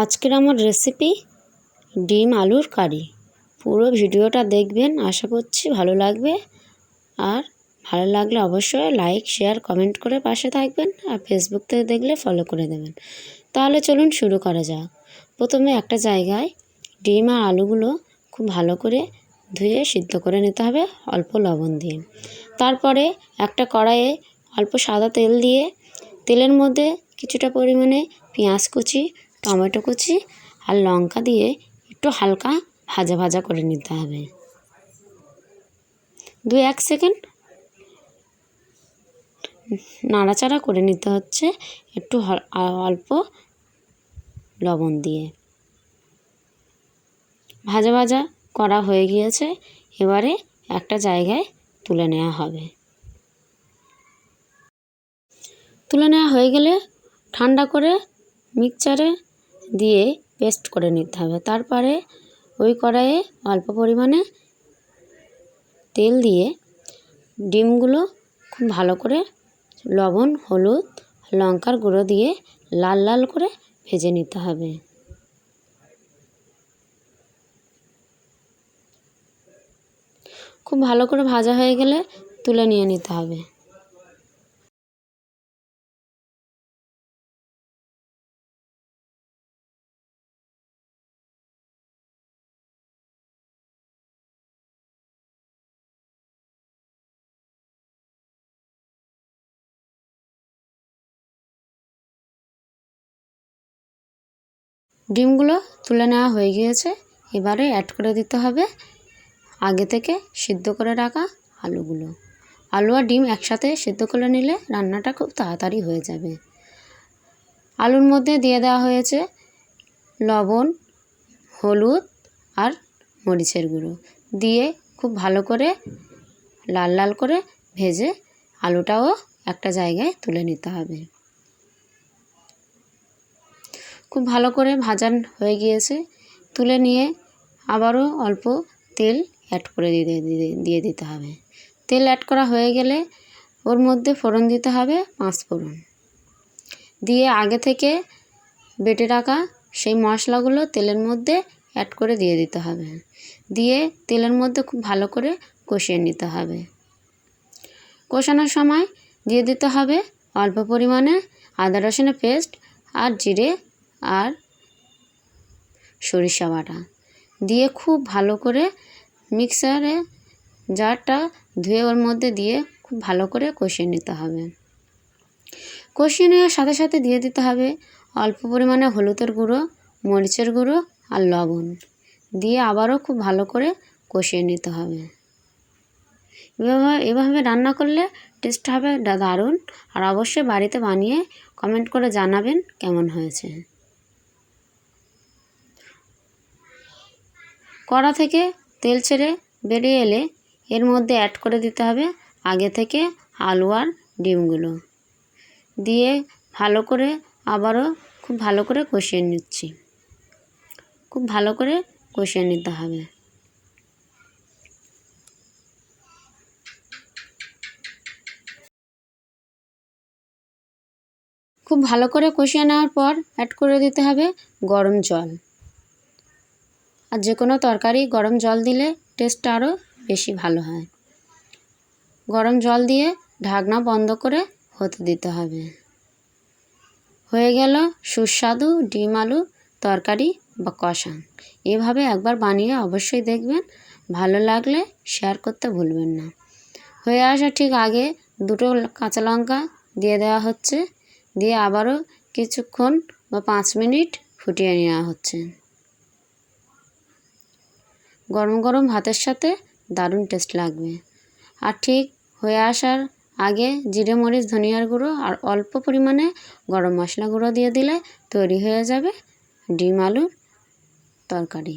আজকের আমার রেসিপি ডিম আলুর কারি। পুরো ভিডিওটা দেখবেন, আশা করছি ভালো লাগবে। আর ভালো লাগলে অবশ্যই লাইক শেয়ার কমেন্ট করে পাশে থাকবেন আর ফেসবুক থেকে দেখলে ফলো করে দেবেন। তাহলে চলুন শুরু করা যাক। প্রথমে একটা জায়গায় ডিম আর আলুগুলো খুব ভালো করে ধুয়ে সিদ্ধ করে নিতে হবে অল্প লবণ দিয়ে। তারপরে একটা কড়াইয়ে অল্প সাদা তেল দিয়ে তেলের মধ্যে কিছুটা পরিমাণে পেঁয়াজ কুচি টমেটো কুচি আর লঙ্কা দিয়ে একটু হালকা ভাজা ভাজা করে নিতে হবে। দু এক সেকেন্ড। নাড়াচাড়া করে নিতে হচ্ছে একটু অল্প লবণ দিয়ে। ভাজা ভাজা করা হয়ে গিয়েছে, এবারে একটা জায়গায় তুলে নেওয়া হবে। তুলে নেওয়া হয়ে গেলে ঠান্ডা করে মিক্সচারে দিয়ে পেস্ট করে নিতে হবে। তারপরে ওই কড়াইয়ে অল্প পরিমাণে তেল দিয়ে ডিমগুলো খুব ভালো করে লবণ, হলুদ, লঙ্কার গুঁড়ো দিয়ে লাল লাল করে ভেজে নিতে হবে। খুব ভালো করে ভাজা হয়ে গেলে তুলে নিয়ে নিতে হবে। ডিমগুলো তুলে নেওয়া হয়ে গিয়েছে। এবারে অ্যাড করে দিতে হবে আগে থেকে সিদ্ধ করে রাখা আলুগুলো। আলু আর ডিম একসাথে সিদ্ধ করে নিলে রান্নাটা খুব তাড়াতাড়ি হয়ে যাবে। আলুর মধ্যে দিয়ে দেওয়া হয়েছে লবণ, হলুদ আর মরিচের গুঁড়ো। দিয়ে খুব ভালো করে লাল লাল করে ভেজে আলুটাও একটা জায়গায় তুলে নিতে হবে। খুব ভালো করে ভাজান হয়ে গিয়েছে। তুলে নিয়ে আবারও অল্প তেল অ্যাড করে দিয়ে দিয়ে দিতে হবে। তেল অ্যাড করা হয়ে গেলে ওর মধ্যে ফোড়ন দিতে হবে পাঁচ ফোড়ন। দিয়ে আগে থেকে বেটে রাখা সেই মশলাগুলো তেলের মধ্যে অ্যাড করে দিয়ে দিতে হবে। দিয়ে তেলের মধ্যে খুব ভালো করে কষিয়ে নিতে হবে। কষানোর সময় দিয়ে দিতে হবে অল্প পরিমাণে আদা রসুনের পেস্ট আর জিরে আর সরিষা বাটা। দিয়ে খুব ভালো করে মিক্সারে জারটা ধুয়ে ওর মধ্যে দিয়ে খুব ভালো করে কষিয়ে নিতে হবে। কষিয়ে নেওয়ার সাথে সাথে দিয়ে দিতে হবে অল্প পরিমাণে হলুদের গুঁড়ো, মরিচের গুঁড়ো আর লবণ। দিয়ে আবারও খুব ভালো করে কষিয়ে নিতে হবে। এভাবে এভাবে রান্না করলে টেস্ট হবে দারুণ। আর অবশ্যই বাড়িতে বানিয়ে কমেন্ট করে জানাবেন কেমন হয়েছে। কড়া থেকে তেল ছেড়ে বেরিয়ে এলে এর মধ্যে অ্যাড করে দিতে হবে আগে থেকে আলু আর ডিমগুলো। দিয়ে ভালো করে আবারও খুব ভালো করে কষিয়ে নিচ্ছি। খুব ভালো করে কষিয়ে নিতে হবে। খুব ভালো করে কষিয়ে নেওয়ার পর অ্যাড করে দিতে হবে গরম জল। আর যে কোনো তরকারি গরম জল দিলে টেস্টটা আরও বেশি ভালো হয়। গরম জল দিয়ে ঢাকনা বন্ধ করে হতে দিতে হবে। হয়ে গেল সুস্বাদু ডিম আলু তরকারি বা কষা। এভাবে একবার বানিয়ে অবশ্যই দেখবেন। ভালো লাগলে শেয়ার করতে ভুলবেন না। হয়ে আসা ঠিক আগে দুটো কাঁচা লঙ্কা দিয়ে দেওয়া হচ্ছে। দিয়ে আবারও কিছুক্ষণ বা পাঁচ মিনিট ফুটিয়ে নেওয়া হচ্ছে। গরম গরম ভাতের সাথে দারুণ টেস্ট লাগবে। আর ঠিক হয়ে আসার আগে জিরে, মরিচ, ধনিয়ার গুঁড়ো আর অল্প পরিমাণে গরম মশলা গুঁড়ো দিয়ে দিলে তৈরি হয়ে যাবে ডিম আলুর তরকারি।